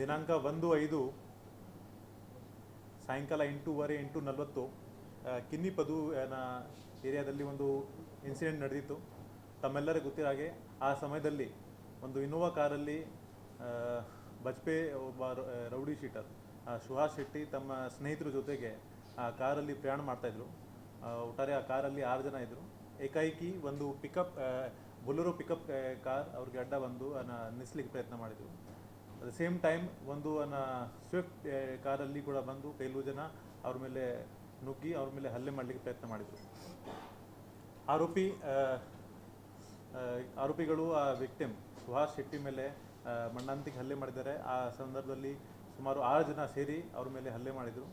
ದಿನಾಂಕ ಒಂದು ಐದು, ಸಾಯಂಕಾಲ ಎಂಟೂವರೆ ಎಂಟು ನಲವತ್ತು ಕಿನ್ನಿಪದು ಏರಿಯಾದಲ್ಲಿ ಒಂದು ಇನ್ಸಿಡೆಂಟ್ ನಡೆದಿತ್ತು. ತಮ್ಮೆಲ್ಲರಿಗೂ ಗೊತ್ತಿರೋ ಹಾಗೆ ಆ ಸಮಯದಲ್ಲಿ ಒಂದು ಇನೋವಾ ಕಾರಲ್ಲಿ ಬಜ್ಪೆ ಒಬ್ಬ ರೌಡಿ ಶೀಟರ್ ಸುಹಾಸ್ ಶೆಟ್ಟಿ ತಮ್ಮ ಸ್ನೇಹಿತರ ಜೊತೆಗೆ ಆ ಕಾರಲ್ಲಿ ಪ್ರಯಾಣ ಮಾಡ್ತಾಯಿದ್ರು ಒಟ್ಟಾರೆ ಆ ಕಾರಲ್ಲಿ ಆರು ಜನ ಇದ್ದರು ಏಕಾಏಕಿ ಒಂದು ಪಿಕಪ್ ಬೊಲೊರೋ ಪಿಕಪ್ ಕಾರ್ ಅವ್ರಿಗೆ ಅಡ್ಡ ಬಂದು ನಿಲ್ಲಿಸ್ಲಿಕ್ಕೆ ಪ್ರಯತ್ನ ಮಾಡಿದರು. ಅಟ್ ದ ಸೇಮ್ ಟೈಮ್ ಒಂದು ಸ್ವಿಫ್ಟ್ ಕಾರಲ್ಲಿ ಕೂಡ ಬಂದು ಕೆಲವು ಜನ ಅವ್ರ ಮೇಲೆ ನುಗ್ಗಿ ಅವ್ರ ಮೇಲೆ ಹಲ್ಲೆ ಮಾಡಲಿಕ್ಕೆ ಪ್ರಯತ್ನ ಮಾಡಿದರು. ಆರೋಪಿ ಆರೋಪಿಗಳು ಆ ವಿಕ್ಟಿಮ್ ಸುಹಾಸ್ ಶೆಟ್ಟಿ ಮೇಲೆ ಮಣ್ಣಂತಿಗೆ ಹಲ್ಲೆ ಮಾಡಿದ್ದಾರೆ. ಆ ಸಂದರ್ಭದಲ್ಲಿ ಸುಮಾರು ಆರು ಜನ ಸೇರಿ ಅವ್ರ ಮೇಲೆ ಹಲ್ಲೆ ಮಾಡಿದರು.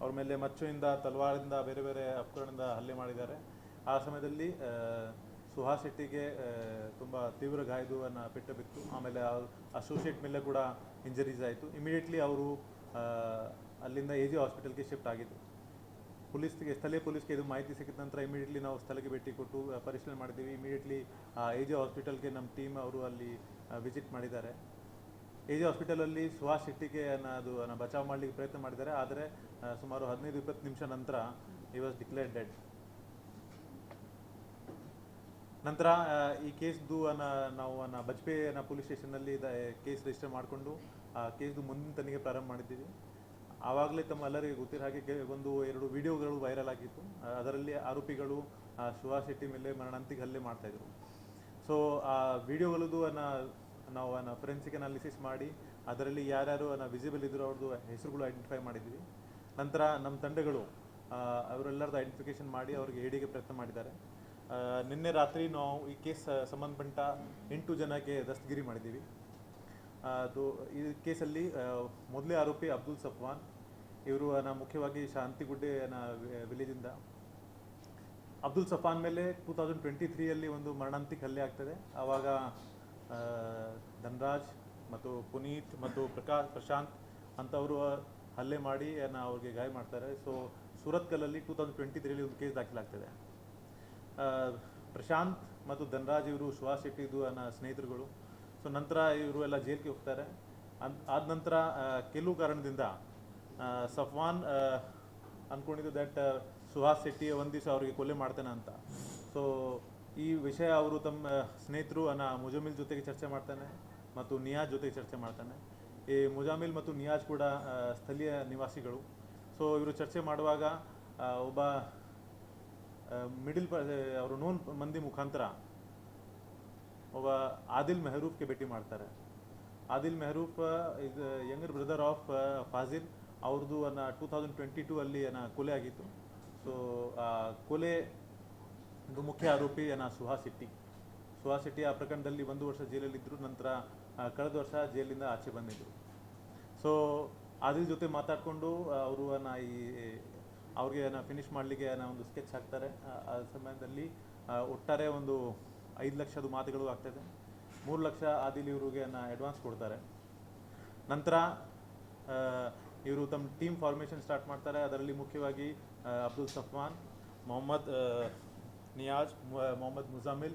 ಅವ್ರ ಮೇಲೆ ಮಚ್ಚುವಿಂದ ತಲ್ವಾರಿಂದ ಬೇರೆ ಬೇರೆ ಅಪ್ಕರಣದಿಂದ ಹಲ್ಲೆ ಮಾಡಿದ್ದಾರೆ. ಆ ಸಮಯದಲ್ಲಿ ಸುಹಾಸ್ ಶೆಟ್ಟಿಗೆ ತುಂಬ ತೀವ್ರ ಗಾಯದುವನ್ನು ಪೆಟ್ಟು ಬಿತ್ತು. ಆಮೇಲೆ ಅಸೋಸಿಯೇಟ್ ಮೇಲೆ ಕೂಡ ಇಂಜರೀಸ್ ಆಯಿತು. ಇಮಿಡಿಯೇಟ್ಲಿ ಅವರು ಅಲ್ಲಿಂದ ಎ ಜಿ ಹಾಸ್ಪಿಟಲ್ಗೆ ಶಿಫ್ಟ್ ಆಗಿದ್ದು. ಪೊಲೀಸ್ಗೆ, ಸ್ಥಳೀಯ ಪೊಲೀಸ್ಗೆ ಇದು ಮಾಹಿತಿ ಸಿಕ್ಕಿದ ನಂತರ ಇಮಿಡಿಯೇಟ್ಲಿ ನಾವು ಸ್ಥಳಕ್ಕೆ ಭೇಟಿ ಕೊಟ್ಟು ಪರಿಶೀಲನೆ ಮಾಡಿದ್ದೀವಿ. ಇಮಿಡಿಯೇಟ್ಲಿ ಎ ಜಿ ಹಾಸ್ಪಿಟಲ್ಗೆ ನಮ್ಮ ಟೀಮ್ ಅವರು ಅಲ್ಲಿ ವಿಸಿಟ್ ಮಾಡಿದ್ದಾರೆ. ಎ ಜಿ ಹಾಸ್ಪಿಟಲಲ್ಲಿ ಸುಹಾಸ್ ಶೆಟ್ಟಿಗೆ ಅದು ಬಚಾವ್ ಮಾಡಲಿಕ್ಕೆ ಪ್ರಯತ್ನ ಮಾಡಿದ್ದಾರೆ. ಆದರೆ ಸುಮಾರು ಹದಿನೈದು, ಇಪ್ಪತ್ತು ನಿಮಿಷ ನಂತರ ಈ ವಾಸ್ ಡಿಕ್ಲೇರ್ಡ್ ಡೆಡ್ ನಂತರ ಈ ಕೇಸ್ದು ಅನ್ನ, ನಾವು ಅನ್ನ ಬಜ್ಪೆ ಅನ್ನ ಪೊಲೀಸ್ ಸ್ಟೇಷನ್ನಲ್ಲಿ ಕೇಸ್ ರಿಜಿಸ್ಟರ್ ಮಾಡಿಕೊಂಡು, ಆ ಕೇಸ್ದು ಮುಂದಿನ ತನಿಖೆ ಪ್ರಾರಂಭ ಮಾಡಿದ್ದೀವಿ. ಆವಾಗಲೇ ತಮ್ಮ ಎಲ್ಲರಿಗೆ ಗೊತ್ತಿರೋ ಹಾಗೆ ಒಂದು ಎರಡು ವಿಡಿಯೋಗಳು ವೈರಲ್ ಆಗಿತ್ತು. ಅದರಲ್ಲಿ ಆರೋಪಿಗಳು ಸುಹಾಸ್ ಶೆಟ್ಟಿ ಮೇಲೆ ಮರಣಾಂತಿಕ ಹಲ್ಲೆ ಮಾಡ್ತಾಯಿದ್ರು ಸೊ ಆ, ವಿಡಿಯೋಗಳದ್ದು ಅನ್ನ, ನಾವು ಅನ್ನ ಫೊರೆನ್ಸಿಕ್ ಅನಾಲಿಸಿಸ್ ಮಾಡಿ, ಅದರಲ್ಲಿ ಯಾರ್ಯಾರು ಅನ್ನ ವಿಸಿಬಲ್ ಇದ್ರು ಅವ್ರದ್ದು ಹೆಸರುಗಳು ಐಡೆಂಟಿಫೈ ಮಾಡಿದ್ವಿ. ನಂತರ ನಮ್ಮ ತಂಡಗಳು ಅವರೆಲ್ಲರದ್ದು ಐಡೆಂಟಿಫಿಕೇಶನ್ ಮಾಡಿ ಅವರಿಗೆ ಹೇಡಿಗೆ ಪ್ರಯತ್ನ ಮಾಡಿದ್ದಾರೆ. ನಿನ್ನೆ ರಾತ್ರಿ ನಾವು ಈ ಕೇಸ್ ಸಂಬಂಧಪಟ್ಟ ಎಂಟು ಜನಕ್ಕೆ ದಸ್ತಗಿರಿ ಮಾಡಿದ್ದೀವಿ. ಅದು ಈ ಕೇಸಲ್ಲಿ ಮೊದಲೇ ಆರೋಪಿ ಅಬ್ದುಲ್ ಸಫ್ವಾನ್ ಇವರು ನಾ ಮುಖ್ಯವಾಗಿ ಶಾಂತಿಗುಡ್ಡೆ ನಾ ವಿಲೇಜಿಂದ. ಅಬ್ದುಲ್ ಸಫಾನ್ ಮೇಲೆ ಟೂ ತೌಸಂಡ್ ಟ್ವೆಂಟಿ ತ್ರೀಯಲ್ಲಿ ಒಂದು ಮರಣಾಂತಿಕ ಹಲ್ಲೆ ಆಗ್ತದೆ. ಆವಾಗ ಧನರಾಜ್ ಮತ್ತು ಪುನೀತ್ ಮತ್ತು ಪ್ರಕಾಶ್, ಪ್ರಶಾಂತ್ ಅಂತವರು ಹಲ್ಲೆ ಮಾಡಿ ಅವ್ರಿಗೆ ಗಾಯ ಮಾಡ್ತಾರೆ. ಸೊ, ಸೂರತ್ಕಲ್ಲಲ್ಲಿ ಟೂ ತೌಸಂಡ್ ಟ್ವೆಂಟಿ ತ್ರೀಲಿ ಒಂದು ಕೇಸ್ ದಾಖಲಾಗ್ತದೆ. ಪ್ರಶಾಂತ್ ಮತ್ತು ಧನರಾಜ್ ಇವರು ಸುಹಾಸ್ ಶೆಟ್ಟಿದು ನನ್ನ ಸ್ನೇಹಿತರುಗಳು. ಸೊ ನಂತರ ಇವರು ಎಲ್ಲ ಜೈಲಿಗೆ ಹೋಗ್ತಾರೆ. ಆದ ನಂತರ ಕೆಲವು ಕಾರಣದಿಂದ ಸಫ್ವಾನ್ ಅಂದ್ಕೊಂಡಿದ್ದು ದಟ್ ಸುಹಾಸ್ ಶೆಟ್ಟಿ ಒಂದು ದಿವಸ ಅವರಿಗೆ ಕೊಲೆ ಮಾಡ್ತಾನೆ ಅಂತ. ಸೊ ಈ ವಿಷಯ ಅವರು ತಮ್ಮ ಸ್ನೇಹಿತರು ಅನ್ನ ಮುಜಾಮಿಲ್ ಜೊತೆಗೆ ಚರ್ಚೆ ಮಾಡ್ತಾನೆ ಮತ್ತು ನಿಯಾಜ್ ಜೊತೆಗೆ ಚರ್ಚೆ ಮಾಡ್ತಾನೆ. ಈ ಮುಜಾಮಿಲ್ ಮತ್ತು ನಿಯಾಜ್ ಕೂಡ ಸ್ಥಳೀಯ ನಿವಾಸಿಗಳು. ಸೊ ಇವರು ಚರ್ಚೆ ಮಾಡುವಾಗ ಒಬ್ಬ ಮಿಡಿಲ್ ಅವರು ನೋನ್ ಮಂದಿ ಮುಖಾಂತರ ಒಬ್ಬ ಆದಿಲ್ ಮೆಹರೂಫ್ಗೆ ಭೇಟಿ ಮಾಡ್ತಾರೆ. Adil Mehroof is younger brother of Fazil ಅವ್ರದ್ದು ಅನ್ನ ಟೂ ತೌಸಂಡ್ ಟ್ವೆಂಟಿ ಟೂ ಅಲ್ಲಿ ಏನ ಕೊಲೆ ಆಗಿತ್ತು. ಸೊ ಕೊಲೆ ಮುಖ್ಯ ಆರೋಪಿ ಏನ ಸುಹಾಸ್ ಶೆಟ್ಟಿ. ಸುಹಾ ಶೆಟ್ಟಿ ಆ ಪ್ರಕರಣದಲ್ಲಿ ಒಂದು ವರ್ಷ ಜೈಲಲ್ಲಿದ್ದರು ನಂತರ ಕಳೆದ ವರ್ಷ ಜೈಲಿಂದ ಆಚೆ ಬಂದಿದ್ದರು ಸೊ ಆದಿಲ್ ಜೊತೆ ಮಾತಾಡಿಕೊಂಡು ಅವರು ಈ ಅವ್ರಿಗೆ ಫಿನಿಶ್ ಮಾಡಲಿಕ್ಕೆ ಒಂದು ಸ್ಕೆಚ್ ಹಾಕ್ತಾರೆ. ಆ- ಸಮಯದಲ್ಲಿ ಒಟ್ಟಾರೆ ಒಂದು ಐದು ಲಕ್ಷದ ಮಾತುಗಳು ಆಗ್ತದೆ. ಮೂರು ಲಕ್ಷ ಆದಿಲಿ ಇವ್ರಿಗೆ ಅಡ್ವಾನ್ಸ್ ಕೊಡ್ತಾರೆ. ನಂತರ ಇವರು ತಮ್ಮ ಟೀಮ್ ಫಾರ್ಮೇಷನ್ ಸ್ಟಾರ್ಟ್ ಮಾಡ್ತಾರೆ. ಅದರಲ್ಲಿ ಮುಖ್ಯವಾಗಿ ಅಬ್ದುಲ್ ಸಫ್ವಾನ್, ಮೊಹಮ್ಮದ್ ನಿಯಾಜ್ ಮೊಹಮ್ಮದ್ ಮುಜಾಮಿಲ್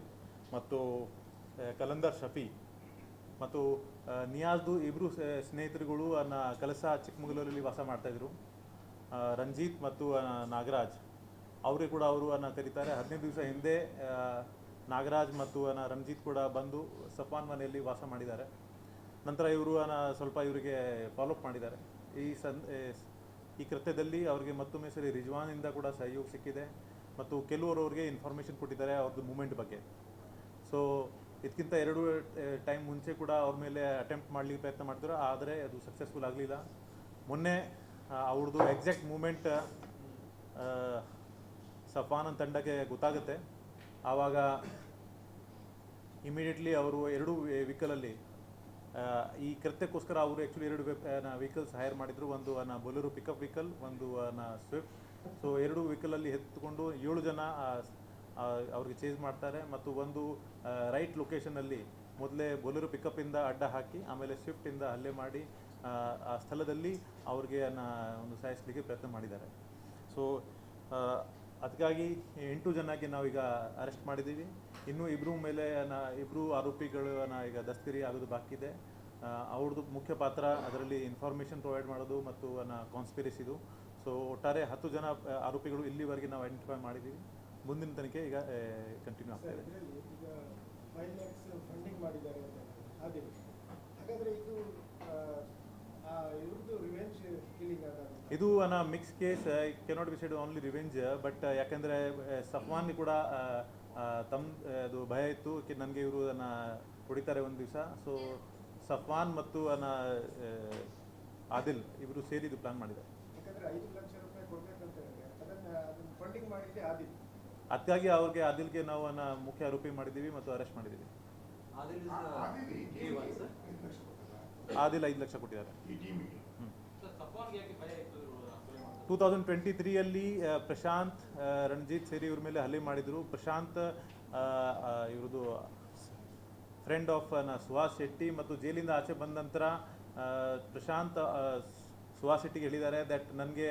ಮತ್ತು ಕಲಂದರ್ ಶಫಿ ಮತ್ತು ನಿಯಾಜ್ದು ಇಬ್ಬರು ಸ್ನೇಹಿತರುಗಳು ಅನ್ನ ಕಲಸ ಚಿಕ್ಕಮಗಳೂರಲ್ಲಿ ವಾಸ ಮಾಡ್ತಾಯಿದ್ರು ರಂಜಿತ್ ಮತ್ತು ನಾಗರಾಜ್. ಅವರಿಗೆ ಕೂಡ ಅವರು ಅನ್ನ ಕರೀತಾರೆ. ಹದಿನೈದು ದಿವಸ ಹಿಂದೆ ನಾಗರಾಜ್ ಮತ್ತು ರಂಜಿತ್ ಕೂಡ ಬಂದು ಸಫಾನ್ ಮನೆಯಲ್ಲಿ ವಾಸ ಮಾಡಿದ್ದಾರೆ. ನಂತರ ಇವರು ಸ್ವಲ್ಪ ಇವರಿಗೆ ಫಾಲೋಅಪ್ ಮಾಡಿದ್ದಾರೆ. ಈ ಸನ್ ಈ ಕೃತ್ಯದಲ್ಲಿ ಅವರಿಗೆ ಮತ್ತೊಮ್ಮೆ ಸರಿ ರಿಜ್ವಾನಿಂದ ಕೂಡ ಸಹಯೋಗ ಸಿಕ್ಕಿದೆ ಮತ್ತು ಕೆಲವರು ಅವ್ರಿಗೆ ಇನ್ಫಾರ್ಮೇಷನ್ ಕೊಟ್ಟಿದ್ದಾರೆ ಅವ್ರದ್ದು ಮೂಮೆಂಟ್ ಬಗ್ಗೆ. ಸೊ ಇದಕ್ಕಿಂತ ಎರಡು ಟೈಮ್ ಮುಂಚೆ ಕೂಡ ಅವ್ರ ಮೇಲೆ ಅಟೆಂಪ್ಟ್ ಮಾಡಲಿಕ್ಕೆ ಪ್ರಯತ್ನ ಮಾಡ್ತಾರೆ ಆದರೆ ಅದು ಸಕ್ಸಸ್ಫುಲ್ ಆಗಲಿಲ್ಲ. ಮೊನ್ನೆ ಅವ್ರದ್ದು ಎಕ್ಸಾಕ್ಟ್ ಮೂಮೆಂಟ್ ಸಫಾನ್ ತಂಡಕ್ಕೆ ಗೊತ್ತಾಗುತ್ತೆ. ಆವಾಗ ಇಮಿಡಿಯೇಟ್ಲಿ ಅವರು ಎರಡು ವೆಹಿಕಲಲ್ಲಿ ಈ ಕೃತ್ಯಕ್ಕೋಸ್ಕರ ಅವರು ಆ್ಯಕ್ಚುಲಿ ಎರಡು ವೆಹಿಕಲ್ಸ್ ಹೈರ್ ಮಾಡಿದರು. ಒಂದು ಅನ್ನ ಬೊಲೆರೋ ಪಿಕಪ್ ವೆಹಿಕಲ್ ಒಂದು ಅನ್ನ ಸ್ವಿಫ್ಟ್ ಸೊ ಎರಡು ವೆಹಿಕಲಲ್ಲಿ ಎತ್ತುಕೊಂಡು ಏಳು ಜನ ಅವ್ರಿಗೆ ಚೇಂಜ್ ಮಾಡ್ತಾರೆ. ಮತ್ತು ಒಂದು ರೈಟ್ ಲೊಕೇಶನಲ್ಲಿ ಮೊದಲೇ ಬೊಲೆರೋ ಪಿಕಪ್ಪಿಂದ ಅಡ್ಡ ಹಾಕಿ, ಆಮೇಲೆ ಸ್ವಿಫ್ಟಿಂದ ಹಲ್ಲೆ ಮಾಡಿ ಆ, ಸ್ಥಳದಲ್ಲಿ ಅವ್ರಿಗೆ ಒಂದು ಸಾಯಿಸಲಿಕ್ಕೆ ಪ್ರಯತ್ನ ಮಾಡಿದ್ದಾರೆ. ಸೊ ಅದಕ್ಕಾಗಿ ಎಂಟು ಜನಕ್ಕೆ ನಾವೀಗ ಅರೆಸ್ಟ್ ಮಾಡಿದ್ದೀವಿ. ಇನ್ನೂ ಇಬ್ಬರು ಮೇಲೆ ನಾ ಇಬ್ಬರು ಆರೋಪಿಗಳನ್ನ ಈಗ ದಸ್ತಿರಿ ಆಗೋದು ಬಾಕಿ ಇದೆ. ಅವ್ರದ್ದು ಮುಖ್ಯ ಪಾತ್ರ ಅದರಲ್ಲಿ ಇನ್ಫಾರ್ಮೇಷನ್ ಪ್ರೊವೈಡ್ ಮಾಡೋದು ಮತ್ತು ಕಾನ್ಸ್ಪಿರಸಿದು ಸೊ ಒಟ್ಟಾರೆ ಹತ್ತು ಜನ ಆರೋಪಿಗಳು ಇಲ್ಲಿವರೆಗೆ ನಾವು ಐಡೆಂಟಿಫೈ ಮಾಡಿದ್ದೀವಿ. ಮುಂದಿನ ತನಿಖೆ ಈಗ ಕಂಟಿನ್ಯೂ ಆಗ್ತಾ ಇದೆ. ಮಾಡಿದ್ದಾರೆ ಹಾಗಾದ್ರೆ ಇದು ಇದು ಅನ್ನ mix case cannot be said only revenge but ಯಾಕಂದರೆ ಸಫ್ವಾನ್ ಕೂಡ ಆ, ಆ, ತಮ್ಮ ಅದು ಭಯ ಇತ್ತು. ನನಗೆ ಇವರು ಅನ್ನ ಹೊಡಿತಾರೆ ಒಂದು ದಿವಸ. ಸೊ ಸಫ್ವಾನ್ ಮತ್ತು ಅನ್ನ ಆದಿಲ್ ಇವರು ಸೇರಿ ಇದು ಪ್ಲಾನ್ ಮಾಡಿದ್ದಾರೆ. ಯಾಕಂದ್ರೆ ಐದು ಲಕ್ಷ ರೂಪಾಯಿ ಕೊಡ್ಬೇಕಂತ ಹೇಳಿದ್ರೆ ಅದನ್ನ ಅದನ್ನ ಫಂಡಿಂಗ್ ಮಾಡಿದ್ದೆ ಆದಿ ಅದಕ್ಕಾಗಿ ಅವ್ರಿಗೆ ಆದಿಲ್ಗೆ ನಾವು ಅನ್ನ ಮುಖ್ಯ ಆರೋಪಿ ಮಾಡಿದ್ದೀವಿ ಮತ್ತು ಅರೆಸ್ಟ್ ಮಾಡಿದ್ದೀವಿ. ಆದಿಲ್ ಐದು ಲಕ್ಷ ಕೊಟ್ಟಿದ್ದಾರೆ? ಟೂ ತೌಸಂಡ್ ಟ್ವೆಂಟಿ ತ್ರೀಯಲ್ಲಿ ಪ್ರಶಾಂತ್ ರಣಜಿತ್ ಸೇರಿ ಇವ್ರ ಮೇಲೆ ಹಲ್ಲೆ ಮಾಡಿದರು. ಪ್ರಶಾಂತ್ ಇವ್ರದ್ದು ಫ್ರೆಂಡ್ ಆಫ್ ಸುಹಾಸ್ ಶೆಟ್ಟಿ ಮತ್ತು ಜೈಲಿಂದ ಆಚೆ ಬಂದ ನಂತರ ಪ್ರಶಾಂತ್ ಸುಹಾಸ್ ಶೆಟ್ಟಿಗೆ ಹೇಳಿದ್ದಾರೆ ದಟ್ ನನಗೆ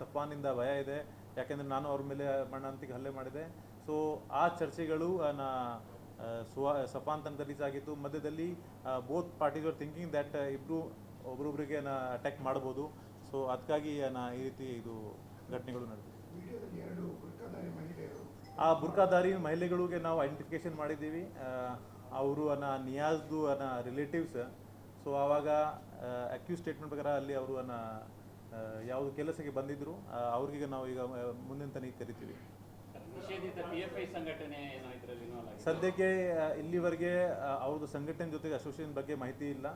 ಸಫಾನಿಂದ ಭಯ ಇದೆ. ಯಾಕೆಂದರೆ ನಾನು ಅವ್ರ ಮೇಲೆ ಮಣ್ಣಂತಿಗೆ ಹಲ್ಲೆ ಮಾಡಿದೆ. ಸೊ ಆ ಚರ್ಚೆಗಳು ನ ಸುಹಾ ಸಫಾನ್ ತನಕ ಆಗಿತ್ತು ಮಧ್ಯದಲ್ಲಿ both parties are thinking that ಇಬ್ಬರು ಒಬ್ರೊಬ್ರಿಗೆ ಅಟ್ಯಾಕ್ ಮಾಡ್ಬೋದು. ಸೊ ಅದಕ್ಕಾಗಿ ನಾ ಈ ರೀತಿ ಇದು ಘಟನೆಗಳು ನಡೆದಿದೆ. ಆ ಬುರ್ಕಾಧಾರಿ ಮಹಿಳೆಗಳಿಗೆ ನಾವು ಐಡೆಂಟಿಫಿಕೇಶನ್ ಮಾಡಿದ್ದೀವಿ. ಅವರು ಅನ್ನ ನಿಯಾಜ್ದು ಅನ್ನ ರಿಲೇಟಿವ್ಸ್ ಸೊ ಆವಾಗ ಅಕ್ಯೂಸ್ ಸ್ಟೇಟ್ಮೆಂಟ್ ಪ್ರಕಾರ ಅಲ್ಲಿ ಅವರು ಅನ್ನ ಯಾವುದು ಕೆಲಸಕ್ಕೆ ಬಂದಿದ್ದರು ಅವ್ರಿಗೆ ನಾವು ಈಗ ಮುಂದಿನ ತನಿಖೆ ಕರಿತೀವಿ. ಸದ್ಯಕ್ಕೆ ಇಲ್ಲಿವರೆಗೆ ಅವ್ರದ್ದು ಸಂಘಟನೆ ಜೊತೆಗೆ ಅಸೋಸಿಯೇಷನ್ ಬಗ್ಗೆ ಮಾಹಿತಿ ಇಲ್ಲ.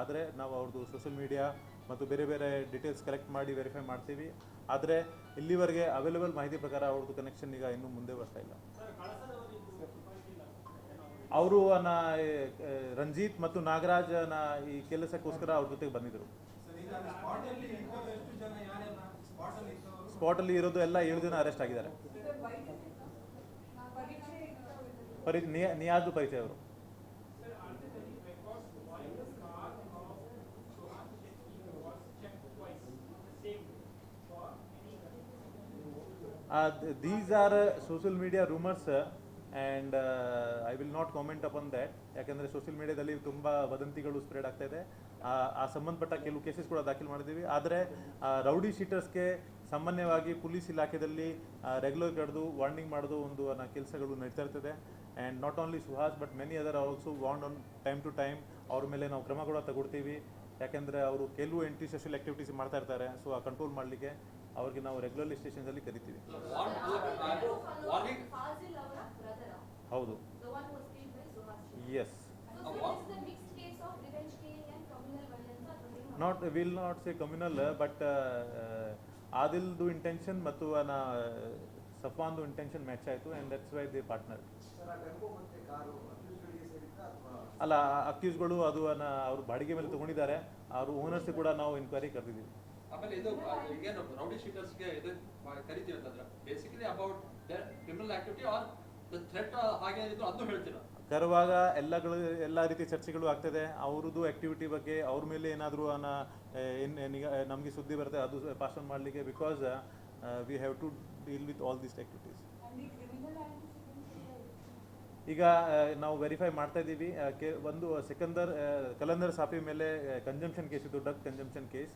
ಆದರೆ ನಾವು ಅವ್ರದ್ದು ಸೋಷಿಯಲ್ ಮೀಡಿಯಾ ಮತ್ತು ಬೇರೆ ಬೇರೆ ಡೀಟೇಲ್ಸ್ ಕಲೆಕ್ಟ್ ಮಾಡಿ ವೆರಿಫೈ ಮಾಡ್ತೀವಿ. ಆದರೆ ಇಲ್ಲಿವರೆಗೆ ಅವೈಲೇಬಲ್ ಮಾಹಿತಿ ಪ್ರಕಾರ ಅವ್ರದ್ದು ಕನೆಕ್ಷನ್ ಈಗ ಇನ್ನೂ ಮುಂದೆ ಬರ್ತಾ ಇಲ್ಲ. ಅವರು ರಂಜಿತ್ ಮತ್ತು ನಾಗರಾಜನ ನ ಈ ಕೆಲಸಕ್ಕೋಸ್ಕರ ಅವ್ರ ಜೊತೆಗೆ ಬಂದಿದ್ದರು ಸ್ಪಾಟಲ್ಲಿ ಇರೋದು ಎಲ್ಲ ಏಳು ಜನ ಅರೆಸ್ಟ್ ಆಗಿದ್ದಾರೆ. ಪರಿ ನಿಯಾ- ನಿಯಾಜು ಪರಿಚಯ ಅವರು. These are social media rumours and I will not comment upon that ಯಾಕಂದರೆ ಸೋಷಿಯಲ್ ಮೀಡಿಯಾದಲ್ಲಿ ತುಂಬ ವದಂತಿಗಳು ಸ್ಪ್ರೆಡ್ ಆಗ್ತಾ ಇದೆ. ಆ ಸಂಬಂಧಪಟ್ಟ ಕೆಲವು ಕೇಸಸ್ ಕೂಡ ದಾಖಲು ಮಾಡಿದ್ದೀವಿ. ಆದರೆ ರೌಡಿ ಶೀಟರ್ಸ್ಗೆ ಸಾಮಾನ್ಯವಾಗಿ ಪೊಲೀಸ್ ಇಲಾಖೆಯಲ್ಲಿ ರೆಗ್ಯುಲರ್ ಕರೆದು ವಾರ್ನಿಂಗ್ ಮಾಡೋದು ಒಂದು ಕೆಲಸಗಳು ನಡೀತಾ ಇರ್ತದೆ and not only Suhas but many other also wanted on time to time ಅವ್ರ ಮೇಲೆ ನಾವು ಕ್ರಮ ಕೂಡ ತಗೊಳ್ತೀವಿ. ಯಾಕೆಂದರೆ ಅವರು ಕೆಲವು ಎಂಟಿ ಸೋಷಿಯಲ್ ಆ್ಯಕ್ಟಿವಿಟೀಸ್ ಮಾಡ್ತಾ ಇರ್ತಾರೆ ಸೊ ಆ ಕಂಟ್ರೋಲ್ ಮಾಡಲಿಕ್ಕೆ ಅವ್ರಿಗೆ ನಾವು ರೆಗ್ಯುಲರ್ಲಿ ಸ್ಟೇಷನ್ಸಲ್ಲಿ ಕರಿತೀವಿ. ಹೌದು. Yes not will not say communal but ಆದಿಲ್ದು intention ಮತ್ತು ನ ಸಫಾನ್ದು ಇಂಟೆನ್ಷನ್ ಮ್ಯಾಚ್ ಆಯಿತು and that's why the partner ಅಲ್ಲ ಅಕ್ಯೂಸ್ಗಳು ಅದು ಅವರು ಅವ್ರು ಬಾಡಿಗೆ ಮೇಲೆ ತಗೊಂಡಿದ್ದಾರೆ. ಅವರು ಓನರ್ಸ್ ಕೂಡ ನಾವು ಇನ್ಕ್ವೈರಿ ಕರೆದಿದ್ದೀವಿ. ಆಮೇಲೆ ಇದು ಏನು ರೌಡಿ ಶೀಟರ್ಸ್ಗೆ ಇದು ಕರಿತೀವಿ ಅಂತಂದ್ರೆ basically about criminal activity or the threat ಹಾಗೇನಿದ್ರು ಅದನ್ನು ಹೇಳ್ತೀರಾ? ಕರುವಾಗ ಎಲ್ಲಗಳು, ಎಲ್ಲ ರೀತಿ ಚರ್ಚೆಗಳು ಆಗ್ತದೆ. ಅವ್ರದ್ದು ಆ್ಯಕ್ಟಿವಿಟಿ ಬಗ್ಗೆ ಅವ್ರ ಮೇಲೆ ಏನಾದರೂ ಅನ್ನ ನಮಗೆ ಸುದ್ದಿ ಬರುತ್ತೆ, ಅದು ಪಾಸ್ ಆನ್ ಮಾಡಲಿಕ್ಕೆ because we have to deal with all these activities ಈಗ ನಾವು ವೆರಿಫೈ ಮಾಡ್ತಾ ಇದ್ದೀವಿ. ಕೆ, ಒಂದು ಸಿಕಂದರ್ ಕಲಂದರ್ ಸಾಫಿ ಮೇಲೆ ಕನ್ಜಂಪ್ಷನ್ ಕೇಸ್ ಇತ್ತು ಡ್ರಗ್ ಕನ್ಜಂಪ್ಷನ್ ಕೇಸ್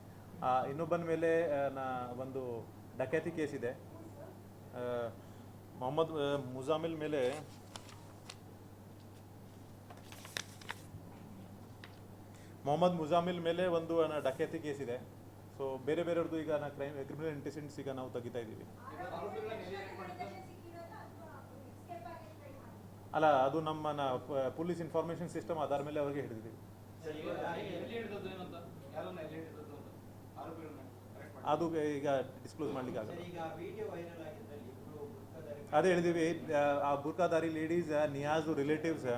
ಇನ್ನೊಬ್ಬನ ಮೇಲೆ ನಾ, ಒಂದು ಡಕ್ಯಾತಿ ಕೇಸ್ ಇದೆ. ಮೊಹಮ್ಮದ್ ಮುಜಾಮಿಲ್ ಮೇಲೆ ಮೊಹಮ್ಮದ್ ಮುಜಾಮಿಲ್ ಮೇಲೆ ಒಂದು ಡಕೇತಿ ಕೇಸ್ ಇದೆ. ಸೊ ಬೇರೆ ಬೇರೆಯವ್ರದ್ದು ಈಗ ನಾ ಕ್ರೈಮ್ ಕ್ರಿಮಿನಲ್ ಇಂಟೆನ್ಸಿಡೆಂಟ್ಸ್ ಈಗ ನಾವು ತೆಗಿತಾ ಇದ್ದೀವಿ. ಅಲ್ಲ ಅದು ನಮ್ಮ ಪೊಲೀಸ್ ಇನ್ಫಾರ್ಮೇಷನ್ ಸಿಸ್ಟಮ್ ಆಧಾರ ಮೇಲೆ ಅವ್ರಿಗೆ ಹಿಡಿದಿದ್ದೀವಿ ಅದು ಈಗ ಡಿಸ್ಕ್ಲೋಸ್ ಮಾಡ್ಲಿಕ್ಕೆ ಆಗಲ್ಲ. ಅದೇ ಹೇಳಿದೀವಿ ಆ, ಆ ಬುರ್ಕಾದಾರಿ ಲೇಡೀಸ್ ನಿಯಾಜು ರಿಲೇಟಿವ್ಸ್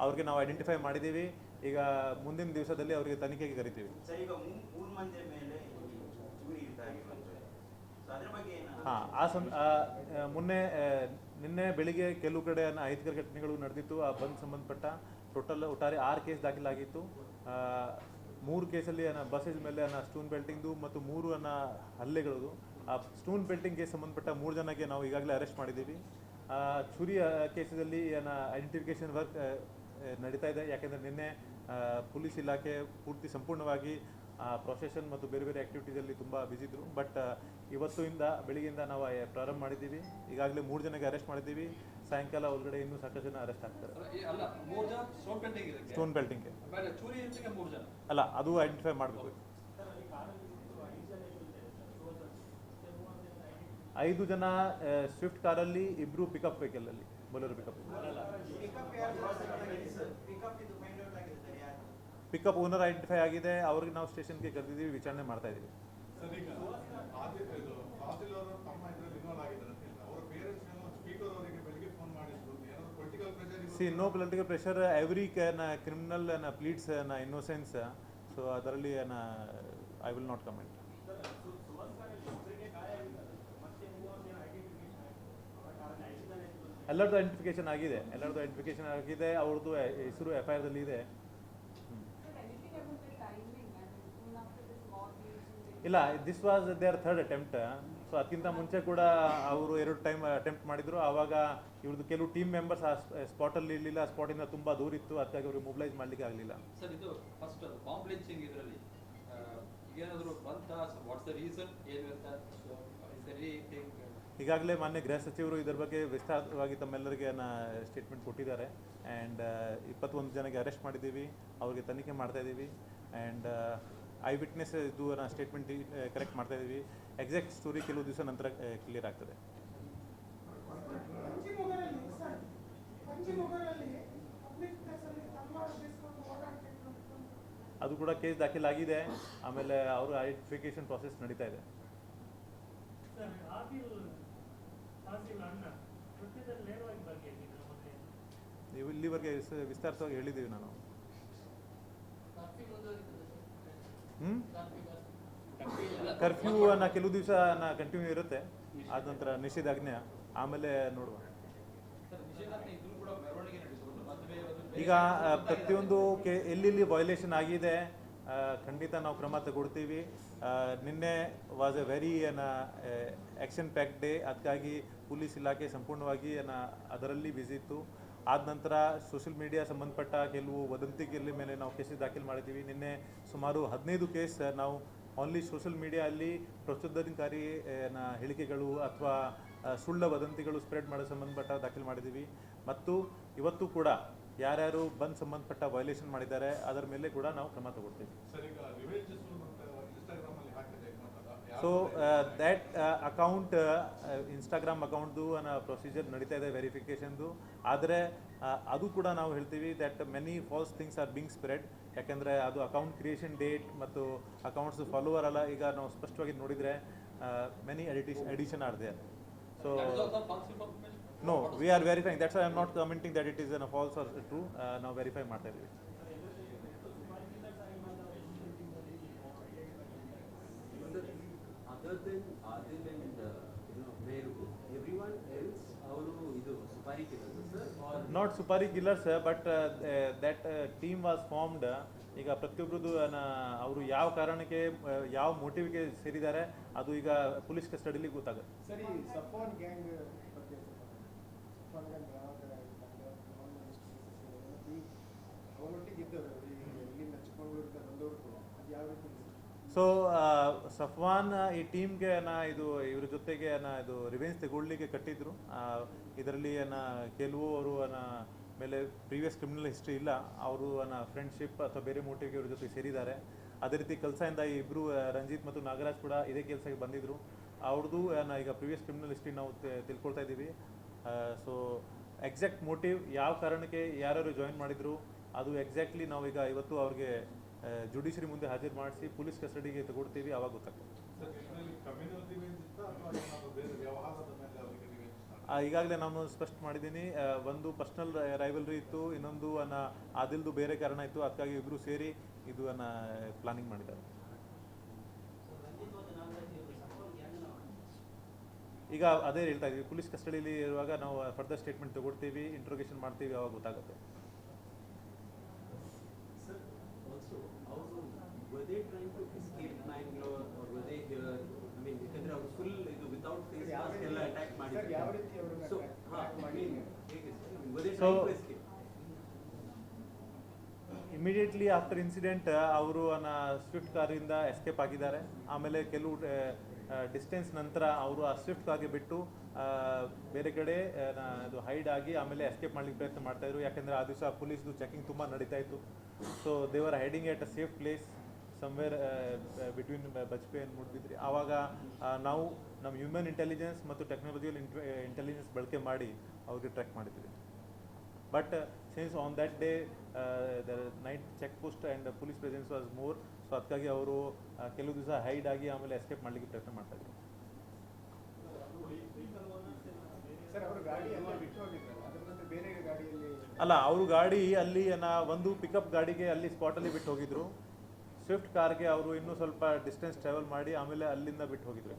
ಅವ್ರಿಗೆ ನಾವು ಐಡೆಂಟಿಫೈ ಮಾಡಿದ್ದೀವಿ ಈಗ ಮುಂದಿನ ದಿವಸದಲ್ಲಿ ಅವರಿಗೆ ತನಿಖೆಗೆ ಕರಿತೀವಿ. ಹಾಂ ಆ ಸಂ ಮೊನ್ನೆ ನಿನ್ನೆ ಬೆಳಿಗ್ಗೆ ಕೆಲವು ಕಡೆ ಅಹಿತಕರ ಘಟನೆಗಳು ನಡೆದಿತ್ತು. ಆ ಬಂದ್ ಸಂಬಂಧಪಟ್ಟ ಟೋಟಲ್ ಒಟ್ಟಾರೆ ಆರು ಕೇಸ್ ದಾಖಲಾಗಿತ್ತು. ಮೂರು ಕೇಸಲ್ಲಿ ಅನ್ನ ಬಸ್ಸಸ್ ಮೇಲೆ ಅನ್ನ ಸ್ಟೂನ್ ಬೆಲ್ಟಿಂಗ್ದು ಮತ್ತು ಮೂರು ಅನ್ನ ಹಲ್ಲೆಗಳದು. ಆ ಸ್ಟೂನ್ ಬೆಲ್ಟಿಂಗ್ ಕೇಸ್ ಸಂಬಂಧಪಟ್ಟ ಮೂರು ಜನಕ್ಕೆ ನಾವು ಈಗಾಗಲೇ ಅರೆಸ್ಟ್ ಮಾಡಿದ್ದೀವಿ. ಆ, ಚುರಿ ಕೇಸಲ್ಲಿ ಅನ್ನ ಐಡೆಂಟಿಫಿಕೇಶನ್ ವರ್ಕ್ ನಡೀತಾ ಇದೆ. ಯಾಕೆಂದರೆ ನಿನ್ನೆ ಪೊಲೀಸ್ ಇಲಾಖೆ ಪೂರ್ತಿ ಸಂಪೂರ್ಣವಾಗಿ ಪ್ರೊಸೆಷನ್ ಮತ್ತು ಬೇರೆ ಬೇರೆ ಆ್ಯಕ್ಟಿವಿಟೀಸಲ್ಲಿ ತುಂಬ ಬಿಸಿದ್ರು ಇದ್ದರು ಬಟ್ ಇವತ್ತಿಂದ ಬೆಳಿಗ್ಗೆಯಿಂದ ನಾವು ಪ್ರಾರಂಭ ಮಾಡಿದ್ದೀವಿ. ಈಗಾಗಲೇ ಮೂರು ಜನಕ್ಕೆ ಅರೆಸ್ಟ್ ಮಾಡಿದ್ದೀವಿ. ಸಾಯಂಕಾಲ ಒಳಗಡೆ ಇನ್ನೂ ಸಾಕಷ್ಟು ಜನ ಅರೆಸ್ಟ್ ಆಗ್ತಾರೆ. ಅಲ್ಲ, ಮೂರು ಜನ ಸ್ಟೋನ್ ಬೆಲ್ಟಿಂಗ್ಗೆ ಆಮೇಲೆ ಚೂರಿ ಇರ್ಲಿಕ್ಕೆ ಮೂರು ಜನ? ಅಲ್ಲ ಅದು ಐಡೆಂಟಿಫೈ ಮಾಡಬೇಕು. ಐದು ಜನ ಸ್ವಿಫ್ಟ್ ಕಾರಲ್ಲಿ ಇಬ್ಬರು ಪಿಕಪ್ ವೆಹಿಕಲಲ್ಲಿ ಬೊಲೆರೋ ಪಿಕಪ್ ಪಿಕಪ್ ಯಾರು ಪಿಕಪ್ ಇದು ಫೈಂಡ್ ಔಟ್ ಆಗಿದೆ ಸರ್ ಯಾರು ಪಿಕಪ್ ಓನರ್ ಐಡೆಂಟಿಫೈ ಆಗಿದೆ ಅವ್ರಿಗೆ ನಾವು ಸ್ಟೇಷನ್ಗೆ ಕರೆದಿದ್ದೀವಿ ವಿಚಾರಣೆ ಮಾಡ್ತಾ ಇದ್ದೀವಿ. ಸರ್ ಈಗ ಆದಿತ್ಯ ಇದು ಫಾಸಿಲ್ ಅವರು ತಮ್ಮ ಇದರಲ್ಲಿ ಇನ್ವಾಲ್ವ್ ಆಗಿದ್ದಾರೆ ಅಂತ ಹೇಳಿದ್ರು. ಅವರ ಪೇರೆಂಟ್ಸ್ ಏನೋ ಸ್ಪೀಕರ್ ಅವರಿಗೆ ಬೆಳಿಗ್ಗೆ ಫೋನ್ ಮಾಡಿದ್ರು ಏನಾದ್ರು political pressure see no political pressure every criminal pleads innocence so ಅದರಲ್ಲಿ ಐ ವಿಲ್ ನಾಟ್ ಕಮೆಂಟ್ ಎಲ್ಲರದ್ದು ಐಡೆಂಟಿಫಿಕೇಶನ್ ಆಗಿದೆ ಎಲ್ಲರದ್ದು ಐಡೆಂಟಿಫಿಕೇಶನ್ ಆಗಿದೆ ಅವ್ರದ್ದು ಹೆಸರು ಎಫ್ ಐ ಆರ್ದಲ್ಲಿ ಇದೆ. ಇಲ್ಲ this was their third attempt so ಅದಕ್ಕಿಂತ ಮುಂಚೆ ಕೂಡ ಅವರು ಎರಡು ಟೈಮ್ ಅಟೆಂಪ್ಟ್ ಮಾಡಿದ್ರು. ಆವಾಗ ಇವ್ರದ್ದು ಕೆಲವು ಟೀಮ್ ಮೆಂಬರ್ಸ್ ಆ ಸ್ಪಾಟಲ್ಲಿ ಇರಲಿಲ್ಲ. ಸ್ಪಾಟಿಂದ ತುಂಬ ದೂರ ಇತ್ತು. ಅದಕ್ಕಾಗಿ ಅವ್ರಿಗೆ ಮೊಬಿಲೈಸ್ ಮಾಡಲಿಕ್ಕೆ ಆಗಲಿಲ್ಲ. ಸರ್ ಇದು ಫಸ್ಟ್ ಬಾಂಬ್ ಲಿಂಚಿಂಗ್ ಇದರಲ್ಲಿ ಏನಾದರೂ ಬಂತ? ವಾಟ್ಸ್ ದ ರೀಸನ್ ಏನು ಅಂತ? ಸರಿ ಎನಿಥಿಂಗ್ ಈಗಾಗಲೇ ಮಾನ್ಯ ಗೃಹ ಸಚಿವರು ಇದರ ಬಗ್ಗೆ ವಿಸ್ತಾರವಾಗಿ ತಮ್ಮೆಲ್ಲರಿಗೆ ಸ್ಟೇಟ್ಮೆಂಟ್ ಕೊಟ್ಟಿದ್ದಾರೆ. ಆ್ಯಂಡ್ ಇಪ್ಪತ್ತೊಂದು ಜನಕ್ಕೆ ಅರೆಸ್ಟ್ ಮಾಡಿದ್ದೀವಿ. ಅವ್ರಿಗೆ ತನಿಖೆ ಮಾಡ್ತಾ ಇದ್ದೀವಿ. ಆ್ಯಂಡ್ ಐ ವಿಟ್ನೆಸ್ ಇದು ಸ್ಟೇಟ್ಮೆಂಟ್ ಕರೆಕ್ಟ್ ಮಾಡ್ತಾ ಇದ್ದೀವಿ. ಎಕ್ಸಾಕ್ಟ್ ಸ್ಟೋರಿ ಕೆಲವು ದಿವಸ ನಂತರ ಕ್ಲಿಯರ್ ಆಗ್ತದೆ. ಅದು ಕೂಡ ಕೇಸ್ ದಾಖಲಾಗಿದೆ. ಆಮೇಲೆ ಅವ್ರ ಐಡೆಂಟಿಫಿಕೇಶನ್ ಪ್ರಾಸೆಸ್ ನಡೀತಾ ಇದೆ. ನೀವು ಇಲ್ಲಿವರೆಗೆ ವಿಸ್ತಾರವಾಗಿ ಹೇಳಿದ್ದೀವಿ ನಾನು. ಕರ್ಫ್ಯೂ ಅನ್ನ ಕೆಲವು ದಿವಸ ಕಂಟಿನ್ಯೂ ಇರುತ್ತೆ. ಆದ ನಂತರ ನಿಷೇಧಾಜ್ಞೆ ಆಮೇಲೆ ನೋಡುವ. ಈಗ ಪ್ರತಿಯೊಂದು ಕೆ, ಎಲ್ಲೆಲ್ಲಿ ವೈಲೇಷನ್ ಆಗಿದೆ ಖಂಡಿತ ನಾವು ಕ್ರಮ ತಗೊಳ್ತೀವಿ. ನಿನ್ನೆ ವಾಸ್ ಎ ವೆರಿ ಏನ ಆ್ಯಕ್ಷನ್ ಪ್ಯಾಕ್ ಡೇ ಅದಕ್ಕಾಗಿ ಪೊಲೀಸ್ ಇಲಾಖೆ ಸಂಪೂರ್ಣವಾಗಿ ಏನ, ಅದರಲ್ಲಿ ಬ್ಯುಸಿ ಇತ್ತು. ಆದ ನಂತರ ಸೋಷಿಯಲ್ ಮೀಡಿಯಾ ಸಂಬಂಧಪಟ್ಟ ಕೆಲವು ವದಂತಿಗಳ ಮೇಲೆ ನಾವು ಕೇಸಸ್ ದಾಖಲು ಮಾಡಿದ್ದೀವಿ. ನಿನ್ನೆ ಸುಮಾರು ಹದಿನೈದು ಕೇಸ್ ನಾವು ಓನ್ಲಿ ಸೋಷಿಯಲ್ ಮೀಡಿಯಾದಲ್ಲಿ ಪ್ರಚೋದನಕಾರಿ ಹೇಳಿಕೆಗಳು ಅಥವಾ ಸುಳ್ಳ ವದಂತಿಗಳು ಸ್ಪ್ರೆಡ್ ಮಾಡೋ ಸಂಬಂಧಪಟ್ಟ ದಾಖಲು ಮಾಡಿದ್ದೀವಿ. ಮತ್ತು ಇವತ್ತು ಕೂಡ ಯಾರ್ಯಾರು ಬಂದ್ ಸಂಬಂಧಪಟ್ಟ ವೈಲೇಷನ್ ಮಾಡಿದ್ದಾರೆ, ಅದರ ಮೇಲೆ ಕೂಡ ನಾವು ಕ್ರಮ ತಗೊಳ್ತೀವಿ ಸರ್ ಈಗ ರಿವೆಂಜ್ ಇನ್ಸ್ಟಾಗ್ರಾಮ್ ಅಲ್ಲಿ ಹಾಕಿದೆ ಸೊ ದ್ಯಾಟ್ ಅಕೌಂಟ್ ಇನ್ಸ್ಟಾಗ್ರಾಮ್ ಅಕೌಂಟ್ದು ಪ್ರೊಸೀಜರ್ ನಡೀತಾ ಇದೆ ವೆರಿಫಿಕೇಷನ್ದು ಆದರೆ ಅದು ಕೂಡ ನಾವು ಹೇಳ್ತೀವಿ that many false things are being spread ಯಾಕೆಂದರೆ ಅದು ಅಕೌಂಟ್ ಕ್ರಿಯೇಷನ್ ಡೇಟ್ ಮತ್ತು ಅಕೌಂಟ್ಸ್ ಫಾಲೋವರ್ ಅಲ್ಲ. ಈಗ ನಾವು ಸ್ಪಷ್ಟವಾಗಿ ನೋಡಿದರೆ many ಎಡಿಟಿಷ್ edition are there so. No we are verifying that's I am not commenting that it is an false or true ನಾವು verify ಮಾಡ್ತಾ ಇದ್ದೀವಿ other than Adil and uh, you know Meru, everyone else ಅವರು ಇದು supari killers sir or not supari killers but that team was formed ಈಗ ಪ್ರತಿಯೊಬ್ಬರದು ಅವರು ಯಾವ ಕಾರಣಕ್ಕೆ ಯಾವ ಮೋಟಿವ್ಗೆ ಸೇರಿದ್ದಾರೆ ಅದು ಈಗ ಪೊಲೀಸ್ ಕಸ್ಟಡಿಲಿ ಗೊತ್ತಾಗುತ್ತೆ ಸರಿ ಸಫಾನ್ ಗ್ಯಾಂಗ್ ಬಗ್ಗೆ ಸಫಾನ್ ಗ್ಯಾಂಗ್ ಯಾವಾಗ ಅವನೊಟ್ಟಿಗೆ ಇದ್ದವರು ಈ ಇಲ್ಲಿಂದ ಚಿಕ್ಕಮಗಳೂರಿಂದ ಬಂದವರು ಕೂಡ ಅದು ಯಾವ ರೀತಿ ಸೊ ಸಫ್ವಾನ್ ಈ ಟೀಮ್ಗೆ ನಾ ಇದು, ಇವ್ರ ಜೊತೆಗೆ ನಾ ಇದು ರಿವೆನ್ಸ್ ತಗೊಳ್ಳಿಕ್ಕೆ ಕಟ್ಟಿದ್ರು. ಇದರಲ್ಲಿ ನಾ ಕೆಲವು ಅವರು ಮೇಲೆ ಪ್ರೀವಿಯಸ್ ಕ್ರಿಮಿನಲ್ ಹಿಸ್ಟ್ರಿ ಇಲ್ಲ. ಅವರು ಫ್ರೆಂಡ್ಶಿಪ್ ಅಥವಾ ಬೇರೆ ಮೋಟಿವ್ಗೆ ಇವ್ರ ಜೊತೆ ಸೇರಿದ್ದಾರೆ. ಅದೇ ರೀತಿ ಕೆಲಸದಿಂದ ಈ ಇಬ್ಬರು ರಂಜಿತ್ ಮತ್ತು ನಾಗರಾಜ್ ಕೂಡ ಇದೇ ಕೆಲಸಕ್ಕೆ ಬಂದಿದ್ರು. ಅವ್ರದ್ದು ಈಗ ಪ್ರೀವಿಯಸ್ ಕ್ರಿಮಿನಲ್ ಹಿಸ್ಟ್ರಿ ನಾವು ತಿಳ್ಕೊಳ್ತಾ ಇದ್ದೀವಿ. ಸೊ ಎಕ್ಸಾಕ್ಟ್ ಮೋಟಿವ್ ಯಾವ ಕಾರಣಕ್ಕೆ ಯಾರ್ಯಾರು ಜಾಯಿನ್ ಮಾಡಿದ್ರು, ಅದು ಎಕ್ಸಾಕ್ಟ್ಲಿ ನಾವೀಗ ಇವತ್ತು ಅವ್ರಿಗೆ ಜುಡಿಷರಿ ಮುಂದೆ ಹಾಜರು ಮಾಡಿಸಿ ಪೊಲೀಸ್ ಕಸ್ಟಡಿಗೆ ತಗೊಳ್ತೀವಿ ಅವಾಗ ಗೊತ್ತಾಗ್ತದೆ. ಈಗಾಗಲೇ ನಾನು ಸ್ಪಷ್ಟ ಮಾಡಿದ್ದೀನಿ. ಒಂದು ಪರ್ಸ್ನಲ್ ರೈವಲ್ರಿ ಇತ್ತು ಇನ್ನೊಂದು ಅನ್ನ ಆದಿಲ್ದು ಬೇರೆ ಕಾರಣ ಇತ್ತು ಅದಕ್ಕಾಗಿ ಇಬ್ಬರು ಸೇರಿ ಇದು ಅನ್ನ ಪ್ಲಾನಿಂಗ್ ಮಾಡಿದ್ದಾರೆ. ಈಗ ಅದೇ ಹೇಳ್ತಾ ಇದ್ದೀವಿ ಪೊಲೀಸ್ ಕಸ್ಟಡಿಯಲ್ಲಿ ಇರುವಾಗ ನಾವು ಫರ್ದರ್ ಸ್ಟೇಟ್ಮೆಂಟ್ ತಗೊಳ್ತೀವಿ ಇಂಟ್ರೋಗೇಷನ್ ಮಾಡ್ತೀವಿ ಅವಾಗ ಗೊತ್ತಾಗುತ್ತೆ. Were they trying to escape Bangalore or were they here? I mean ಯಾಕಂದ್ರೆ ಅವರು ಫುಲ್ ಇದು ವಿತೌಟ್ ಫೇಸ್ ಯಾವ ಮಾಸ್ಕ್ ಎಲ್ಲ ಅಟ್ಯಾಕ್ ಸರ್, ಮಾಡಿದ್ರು. ಯಾವ ರೀತಿ ಅವ್ರನ್ನ ಸೊ attack- ಹಾ attack I ಮಾಡಿ? mean ಹೇಗೆ sir? were they trying to escape? Immediately after incident ಅವರು ಸ್ವಿಫ್ಟ್ ಕಾರಿಂದ ಎಸ್ಕೇಪ್ ಆಗಿದ್ದಾರೆ. ಆಮೇಲೆ ಕೆಲವು ಡಿಸ್ಟೆನ್ಸ್ ನಂತರ ಅವರು ಆ ಸ್ವಿಫ್ಟ್ ಕಾರ್ಗೆ ಬಿಟ್ಟು ಬೇರೆ ಕಡೆ ಅದು ಹೈಡ್ ಆಗಿ ಆಮೇಲೆ ಎಸ್ಕೇಪ್ ಮಾಡಲಿಕ್ಕೆ ಪ್ರಯತ್ನ ಮಾಡ್ತಾ ಇದ್ರು. ಯಾಕಂದ್ರೆ ಆ ದಿವಸ ಪೊಲೀಸ್ದು ಚೆಕಿಂಗ್ ತುಂಬ ನಡೀತಾ ಇತ್ತು. So they were hiding at a safe place somewhere between Bajpe ಅಂತ ಮೂಡ್ಬಿದ್ರಿ ಆವಾಗ ನಾವು ನಮ್ಮ ಹ್ಯೂಮನ್ ಇಂಟೆಲಿಜೆನ್ಸ್ ಮತ್ತು ಟೆಕ್ನಾಲಜಿಯಲ್ ಇಂಟೆಲಿಜೆನ್ಸ್ ಬಳಕೆ ಮಾಡಿ ಅವ್ರಿಗೆ ಟ್ರ್ಯಾಕ್ ಮಾಡಿದ್ರಿ but since on that day the night check post and police presence was more so ಅದಕ್ಕಾಗಿ ಅವರು ಕೆಲವು ದಿವಸ ಹೈಡ್ ಆಗಿ ಆಮೇಲೆ ಎಸ್ಕೇಪ್ ಮಾಡಲಿಕ್ಕೆ ಪ್ರಯತ್ನ ಮಾಡ್ತಾ ಇದ್ರು. ಸರ್ ಅವರು ಗಾಡಿ ಅಲ್ಲೇ ಬಿಟ್ಟು ಹೋಗಿದ್ರಲ್ಲ ಅದ್ರ ಮತ್ತೆ ಬೇರೆ ಗಾಡಿಯಲ್ಲಿ ಅಲ್ಲ ಅವರು ಗಾಡಿ ಅಲ್ಲಿ ನಾ ಒಂದು ಪಿಕಪ್ ಗಾಡಿಗೆ ಅಲ್ಲಿ ಸ್ಪಾಟಲ್ಲಿ ಬಿಟ್ಟು ಹೋಗಿದ್ರು. ಸ್ವಿಫ್ಟ್ ಕಾರ್ಗೆ ಅವರು ಇನ್ನೂ ಸ್ವಲ್ಪ ಡಿಸ್ಟೆನ್ಸ್ ಟ್ರಾವೆಲ್ ಮಾಡಿ ಆಮೇಲೆ ಅಲ್ಲಿಂದ ಬಿಟ್ಟು ಹೋಗಿದ್ರು.